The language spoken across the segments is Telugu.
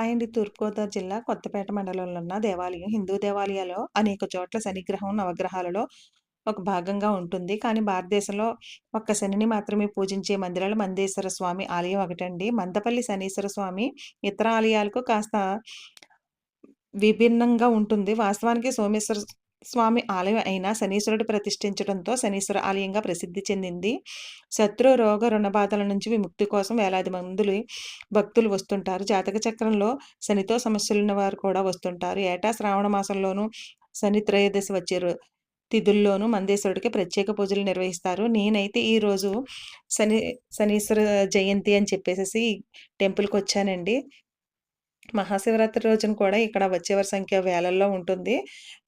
హాయ్ అండి. తూర్పుగోదావరి జిల్లా కొత్తపేట మండలంలో ఉన్న దేవాలయం. హిందూ దేవాలయాల్లో అనేక చోట్ల శనిగ్రహం, నవగ్రహాలలో ఒక భాగంగా ఉంటుంది. కానీ భారతదేశంలో ఒక్క శనిని మాత్రమే పూజించే మందిరాలు మందేశ్వర స్వామి ఆలయం ఒకటండి. మందపల్లి శనీశ్వర స్వామి ఇతర ఆలయాలకు కాస్త విభిన్నంగా ఉంటుంది. వాస్తవానికి సోమేశ్వర స్వామి ఆలయం అయిన శనీశ్వరుడు ప్రతిష్ఠించడంతో శనీశ్వర ఆలయంగా ప్రసిద్ధి చెందింది. శత్రు, రోగ, రుణబాధల నుంచి విముక్తి కోసం వేలాది మందులు భక్తులు వస్తుంటారు. జాతక చక్రంలో శనితో సమస్యలున్న వారు కూడా వస్తుంటారు. ఏటా శ్రావణ మాసంలోనూ, శని త్రయోదశి వచ్చే రో తిథుల్లోనూ మందేశ్వరుడికి ప్రత్యేక పూజలు నిర్వహిస్తారు. నేనైతే ఈరోజు శని శనీశ్వర జయంతి అని చెప్పేసేసి టెంపుల్‌కొచ్చానండి. మహాశివరాత్రి రోజున కూడా ఇక్కడ వచ్చేవారి సంఖ్య వేలల్లో ఉంటుంది.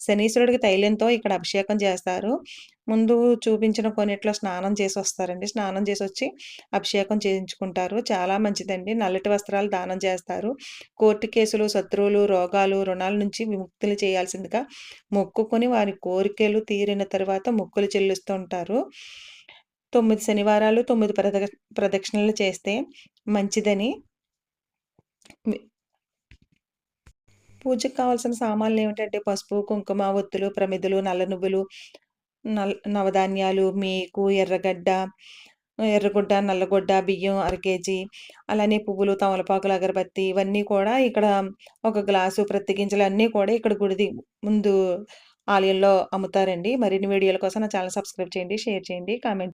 శనీశ్వరుడికి తైలంతో ఇక్కడ అభిషేకం చేస్తారు. ముందు చూపించిన కొన్నిట్లో స్నానం చేసి వస్తారండి స్నానం చేసి వచ్చి అభిషేకం చేయించుకుంటారు. చాలా మంచిదండి. నల్లటి వస్త్రాలు దానం చేస్తారు. కోర్టు కేసులు, శత్రువులు, రోగాలు, రుణాల నుంచి విముక్తులు చేయాల్సిందిగా మొక్కుకొని వారి కోరికలు తీరిన తర్వాత మొక్కులు చెల్లిస్తూ ఉంటారు. తొమ్మిది శనివారాలు తొమ్మిది ప్రదక్ష ప్రదక్షిణలు చేస్తే మంచిదని పూజకు కావాల్సిన సామాన్లు ఏమిటంటే పసుపు, కుంకుమ, ఒత్తులు, ప్రమిదలు, నల్ల నువ్వులు, నల్ నవధాన్యాలు, మేకు, ఎర్రగడ్డ, ఎర్రగుడ్డ, నల్లగొడ్డ, బియ్యం అర కేజీ, అలానే పువ్వులు, తమలపాకులు, అగరబత్తి ఇవన్నీ కూడా ఇక్కడ ఒక గ్లాసు ప్రత్తి గింజలు అన్నీ కూడా ఇక్కడ గుడిది ముందు ఆలయంలో అమ్ముతారండి. మరిన్ని వీడియోల కోసం నా ఛానల్ సబ్స్క్రైబ్ చేయండి, షేర్ చేయండి, కామెంట్